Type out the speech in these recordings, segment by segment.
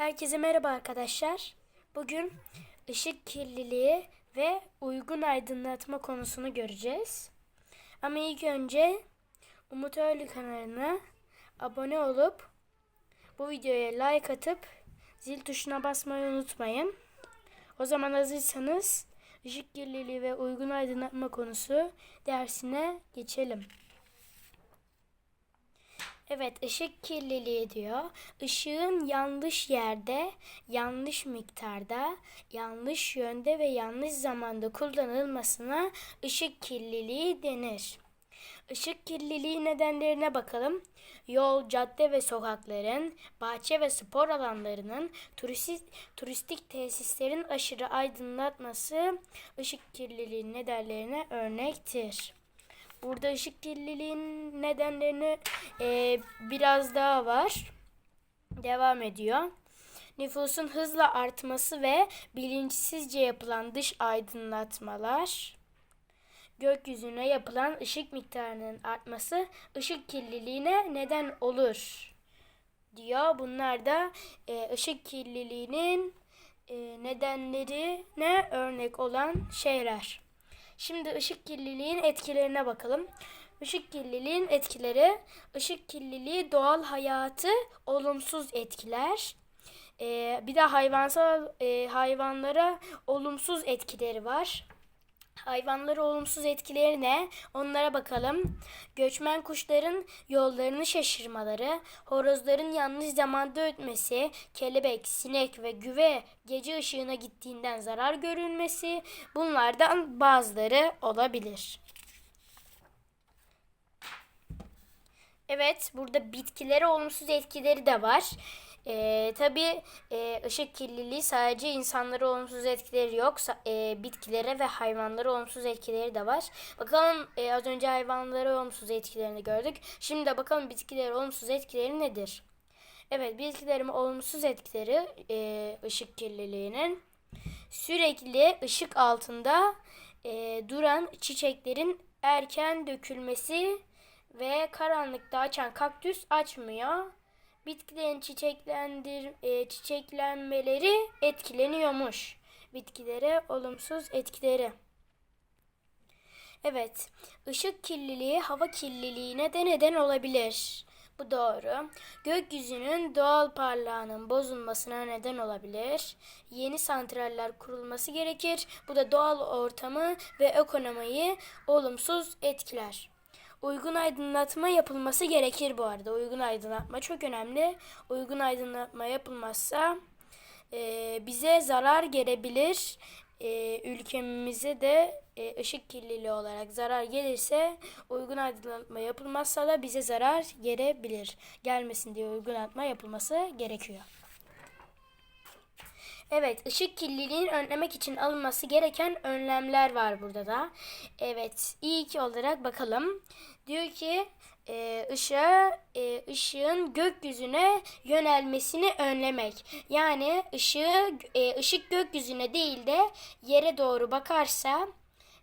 Herkese merhaba arkadaşlar. Bugün ışık kirliliği ve uygun aydınlatma konusunu göreceğiz. Ama ilk önce Umut Öğlü kanalına abone olup bu videoya like atıp zil tuşuna basmayı unutmayın. O zaman hazırsanız ışık kirliliği ve uygun aydınlatma konusu dersine geçelim. Evet, ışık kirliliği diyor. Işığın yanlış yerde, yanlış miktarda, yanlış yönde ve yanlış zamanda kullanılmasına ışık kirliliği denir. Işık kirliliği nedenlerine bakalım. Yol, cadde ve sokakların, bahçe ve spor alanlarının, turistik, turistik tesislerin aşırı aydınlatması ışık kirliliği nedenlerine örnektir. Burada ışık kirliliğinin nedenlerini e, biraz daha var. Devam ediyor. Nüfusun hızla artması ve bilinçsizce yapılan dış aydınlatmalar, gökyüzüne yapılan ışık miktarının artması ışık kirliliğine neden olur diyor. Bunlar da e, ışık kirliliğinin e, nedenlerine örnek olan şeyler. Şimdi ışık kirliliğin etkilerine bakalım. Işık kirliliğin etkileri, ışık kirliliği doğal hayatı olumsuz etkiler. Ee, bir de hayvansal e, hayvanlara olumsuz etkileri var. Hayvanlara olumsuz etkileri ne? Onlara bakalım. Göçmen kuşların yollarını şaşırmaları, horozların yanlış zamanda ötmesi, kelebek, sinek ve güve gece ışığına gittiğinden zarar görülmesi bunlardan bazıları olabilir. Evet, burada bitkilere olumsuz etkileri de var. Ee, tabii e, ışık kirliliği sadece insanlara olumsuz etkileri yok. E, bitkilere ve hayvanlara olumsuz etkileri de var. Bakalım e, az önce hayvanlara olumsuz etkilerini gördük. Şimdi de bakalım bitkilere olumsuz etkileri nedir? Evet, bitkilerin olumsuz etkileri e, ışık kirliliğinin sürekli ışık altında e, duran çiçeklerin erken dökülmesi ve karanlıkta açan kaktüs açmıyor bitkilerin çiçeklendir e, çiçeklenmeleri etkileniyormuş. Bitkilere olumsuz etkileri. Evet, ışık kirliliği hava kirliliğine de neden olabilir. Bu doğru. Gökyüzünün doğal parlağının bozulmasına neden olabilir. Yeni santraller kurulması gerekir. Bu da doğal ortamı ve ekonomiyi olumsuz etkiler. Uygun aydınlatma yapılması gerekir bu arada. Uygun aydınlatma çok önemli. Uygun aydınlatma yapılmazsa e, bize zarar gelebilir. E, ülkemize de e, ışık kirliliği olarak zarar gelirse uygun aydınlatma yapılmazsa da bize zarar gelebilir. Gelmesin diye uygun aydınlatma yapılması gerekiyor. Evet, ışık kirliliğini önlemek için alınması gereken önlemler var burada da. Evet, ilk olarak bakalım. Diyor ki e, e, ışığın gökyüzüne yönelmesini önlemek. Yani ışığı, e, ışık gökyüzüne değil de yere doğru bakarsa,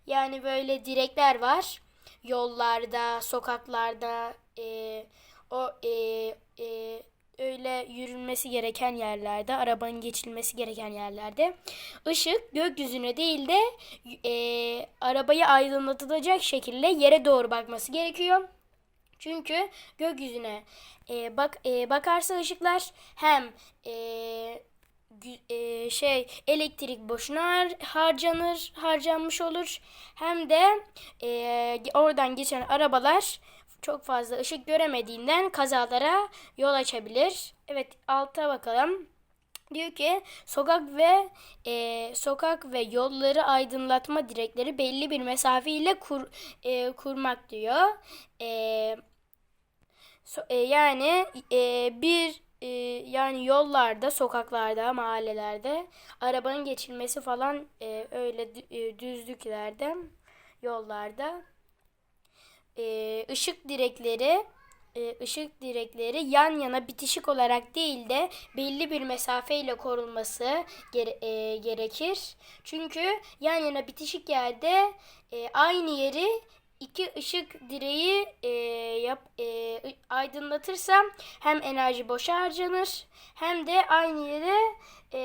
yani böyle direkler var. Yollarda, sokaklarda, e, o e, öyle yürünmesi gereken yerlerde, arabanın geçilmesi gereken yerlerde ışık gökyüzüne değil de e, arabayı aydınlatacak şekilde yere doğru bakması gerekiyor. Çünkü gökyüzüne e, bak e, bakarsa ışıklar hem e, e, şey elektrik boşuna harcanır, harcanmış olur. Hem de e, oradan geçen arabalar çok fazla ışık göremediğinden kazalara yol açabilir. Evet alta bakalım. Diyor ki sokak ve e, sokak ve yolları aydınlatma direkleri belli bir mesafe ile kur, e, kurmak diyor. E, so, e, yani e, bir e, yani yollarda, sokaklarda, mahallelerde arabanın geçilmesi falan e, öyle e, düzlüklerde, yollarda e, ışık direkleri e, ışık direkleri yan yana bitişik olarak değil de belli bir mesafeyle korunması gere, e, gerekir. Çünkü yan yana bitişik yerde e, aynı yeri iki ışık direği e, yap, e, aydınlatırsa hem enerji boşa harcanır hem de aynı yere e,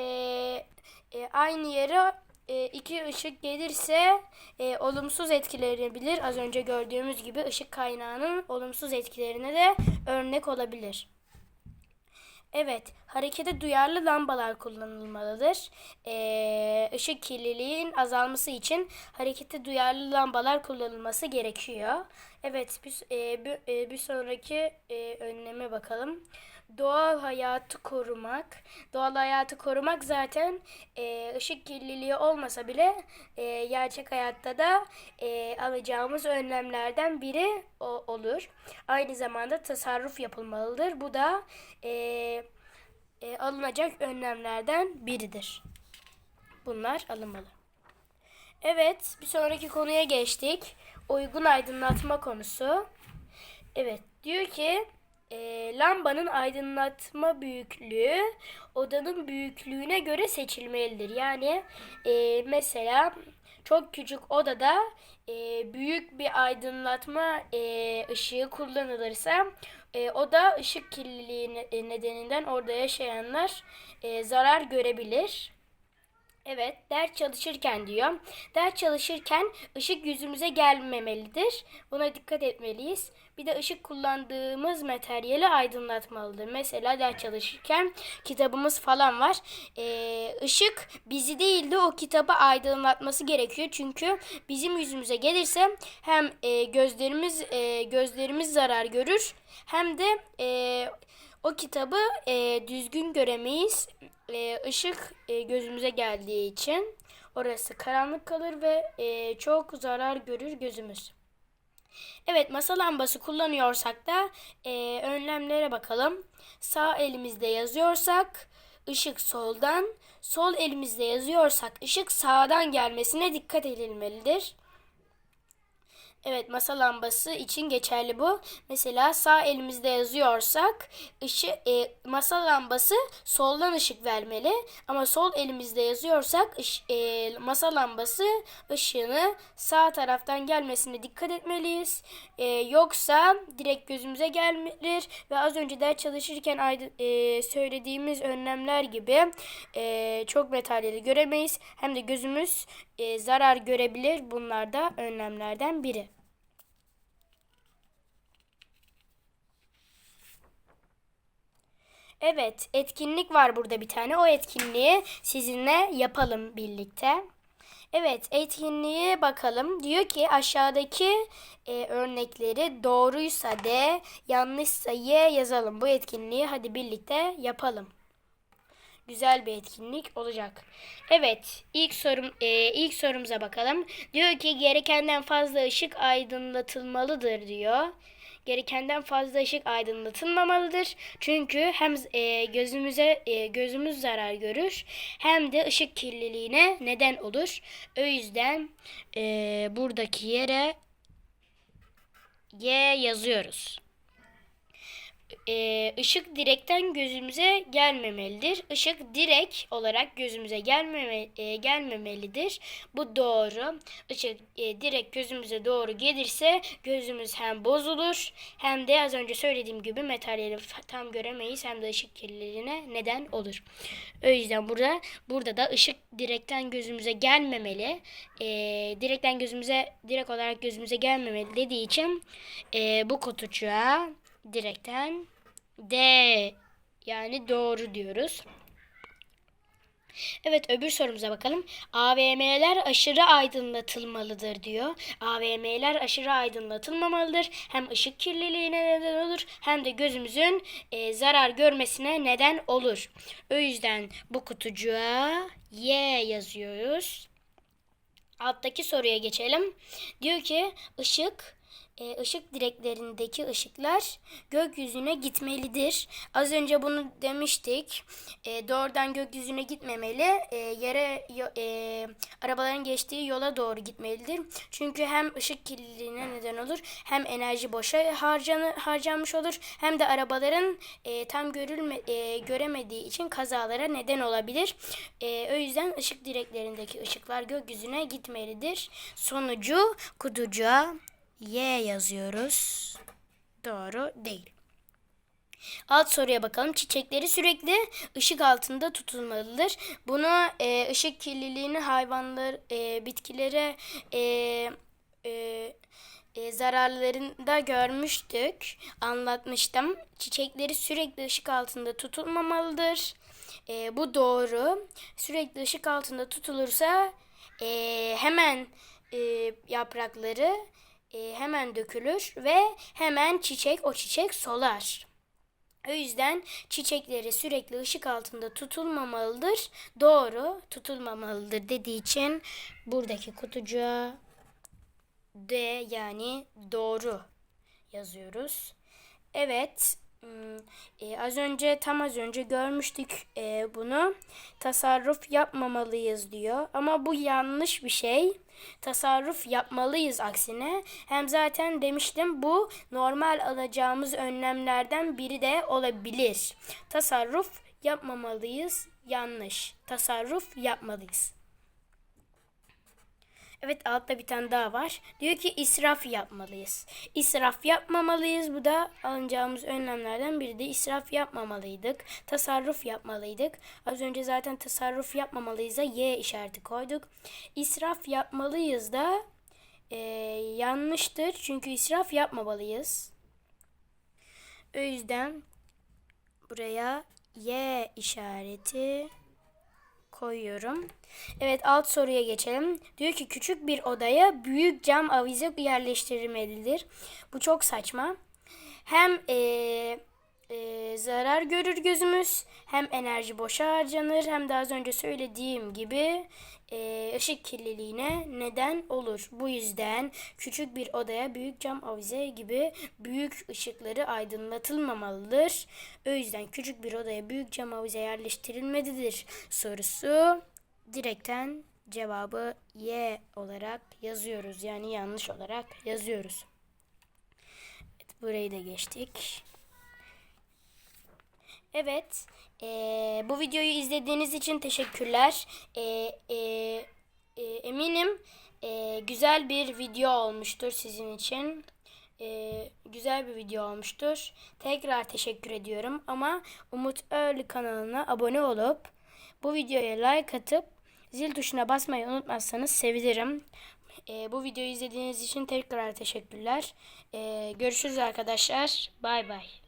e, aynı yere e, iki ışık gelirse e, olumsuz etkilenebilir. Az önce gördüğümüz gibi ışık kaynağının olumsuz etkilerine de örnek olabilir. Evet, harekete duyarlı lambalar kullanılmalıdır. Ee, ışık kirliliğin azalması için harekete duyarlı lambalar kullanılması gerekiyor. Evet, bir, e, bir, e, bir sonraki e, önleme bakalım. Doğal hayatı korumak. Doğal hayatı korumak zaten e, ışık kirliliği olmasa bile e, gerçek hayatta da e, alacağımız önlemlerden biri o, olur. Aynı zamanda tasarruf yapılmalıdır. Bu da e, e, alınacak önlemlerden biridir. Bunlar alınmalı. Evet, bir sonraki konuya geçtik. Uygun aydınlatma konusu. Evet, diyor ki e, lambanın aydınlatma büyüklüğü odanın büyüklüğüne göre seçilmelidir. Yani e, mesela çok küçük odada e, büyük bir aydınlatma e, ışığı kullanılırsa e, oda ışık kirliliği ne- nedeninden orada yaşayanlar e, zarar görebilir. Evet, ders çalışırken diyor. Ders çalışırken ışık yüzümüze gelmemelidir. Buna dikkat etmeliyiz. Bir de ışık kullandığımız materyali aydınlatmalıdır. Mesela ders çalışırken kitabımız falan var. Ee, ışık bizi değil de o kitabı aydınlatması gerekiyor. Çünkü bizim yüzümüze gelirse hem e, gözlerimiz e, gözlerimiz zarar görür hem de e, o kitabı e, düzgün göremeyiz. E, ışık e, gözümüze geldiği için orası karanlık kalır ve e, çok zarar görür gözümüz. Evet masa lambası kullanıyorsak da e, önlemlere bakalım. Sağ elimizde yazıyorsak ışık soldan, sol elimizde yazıyorsak ışık sağdan gelmesine dikkat edilmelidir. Evet masa lambası için geçerli bu. Mesela sağ elimizde yazıyorsak ışı, e, masa lambası soldan ışık vermeli. Ama sol elimizde yazıyorsak ış- e, masa lambası ışığını sağ taraftan gelmesine dikkat etmeliyiz. E, yoksa direkt gözümüze gelir ve az önce ders çalışırken e, söylediğimiz önlemler gibi e, çok materyali göremeyiz. Hem de gözümüz e, zarar görebilir. Bunlar da önlemlerden biri. Evet, etkinlik var burada bir tane. O etkinliği sizinle yapalım birlikte. Evet, etkinliğe bakalım. Diyor ki aşağıdaki e, örnekleri doğruysa D, yanlışsa Y yazalım. Bu etkinliği hadi birlikte yapalım. Güzel bir etkinlik olacak. Evet, ilk sorum e, ilk sorumuza bakalım. Diyor ki gerekenden fazla ışık aydınlatılmalıdır diyor. Gerekenden fazla ışık aydınlatılmamalıdır. Çünkü hem e, gözümüze e, gözümüz zarar görür hem de ışık kirliliğine neden olur. O yüzden e, buradaki yere Y yazıyoruz. Ee, ışık direkten gözümüze gelmemelidir. Işık direkt olarak gözümüze gelmeme, e, gelmemelidir. Bu doğru. Işık e, direkt gözümüze doğru gelirse gözümüz hem bozulur hem de az önce söylediğim gibi f- tam göremeyiz hem de ışık kirliliğine neden olur. O yüzden burada burada da ışık direkten gözümüze gelmemeli. E, direkten gözümüze direkt olarak gözümüze gelmemeli dediği için e, bu kutucuğa direkten D yani doğru diyoruz. Evet öbür sorumuza bakalım. AVM'ler aşırı aydınlatılmalıdır diyor. AVM'ler aşırı aydınlatılmamalıdır. Hem ışık kirliliğine neden olur hem de gözümüzün e, zarar görmesine neden olur. O yüzden bu kutucuğa Y yazıyoruz. Alttaki soruya geçelim. Diyor ki ışık e, ışık direklerindeki ışıklar gökyüzüne gitmelidir. Az önce bunu demiştik. E, doğrudan gökyüzüne gitmemeli. E, yere e, arabaların geçtiği yola doğru gitmelidir. Çünkü hem ışık kirliliğine neden olur, hem enerji boşa harcanı, harcanmış olur, hem de arabaların e, tam görülme e, göremediği için kazalara neden olabilir. E, o yüzden ışık direklerindeki ışıklar gökyüzüne gitmelidir. Sonucu kutucuğa Y yazıyoruz. Doğru değil. Alt soruya bakalım. Çiçekleri sürekli ışık altında tutulmalıdır. Bunu e, ışık kirliliğini hayvanlar, e, bitkilere e, e, e, zararlarında görmüştük. Anlatmıştım. Çiçekleri sürekli ışık altında tutulmamalıdır. E, bu doğru. Sürekli ışık altında tutulursa e, hemen e, yaprakları e, hemen dökülür ve hemen çiçek o çiçek solar. O yüzden çiçekleri sürekli ışık altında tutulmamalıdır. Doğru, tutulmamalıdır dediği için buradaki kutucuğa D yani doğru yazıyoruz. Evet, hmm, e, az önce tam az önce görmüştük e, bunu. Tasarruf yapmamalıyız diyor. Ama bu yanlış bir şey. Tasarruf yapmalıyız aksine. Hem zaten demiştim bu normal alacağımız önlemlerden biri de olabilir. Tasarruf yapmamalıyız. Yanlış. Tasarruf yapmalıyız. Evet altta bir tane daha var. Diyor ki israf yapmalıyız. İsraf yapmamalıyız. Bu da alınacağımız önlemlerden biri de israf yapmamalıydık. Tasarruf yapmalıydık. Az önce zaten tasarruf yapmamalıyız da Y işareti koyduk. İsraf yapmalıyız da e, yanlıştır. Çünkü israf yapmamalıyız. O yüzden buraya Y işareti koyuyorum. Evet alt soruya geçelim. Diyor ki küçük bir odaya büyük cam avize yerleştirilmelidir. Bu çok saçma. Hem ee, e, zarar görür gözümüz hem enerji boşa harcanır hem de az önce söylediğim gibi e, ışık kirliliğine neden olur. Bu yüzden küçük bir odaya büyük cam avize gibi büyük ışıkları aydınlatılmamalıdır. O yüzden küçük bir odaya büyük cam avize yerleştirilmelidir sorusu direkten cevabı Y olarak yazıyoruz. Yani yanlış olarak yazıyoruz. Evet, burayı da geçtik. Evet. E, bu videoyu izlediğiniz için teşekkürler. E, e, e, eminim e, güzel bir video olmuştur sizin için. E, güzel bir video olmuştur. Tekrar teşekkür ediyorum. Ama Umut Öğlü kanalına abone olup bu videoya like atıp zil tuşuna basmayı unutmazsanız sevinirim. E, bu videoyu izlediğiniz için tekrar teşekkürler. E, görüşürüz arkadaşlar. Bay bay.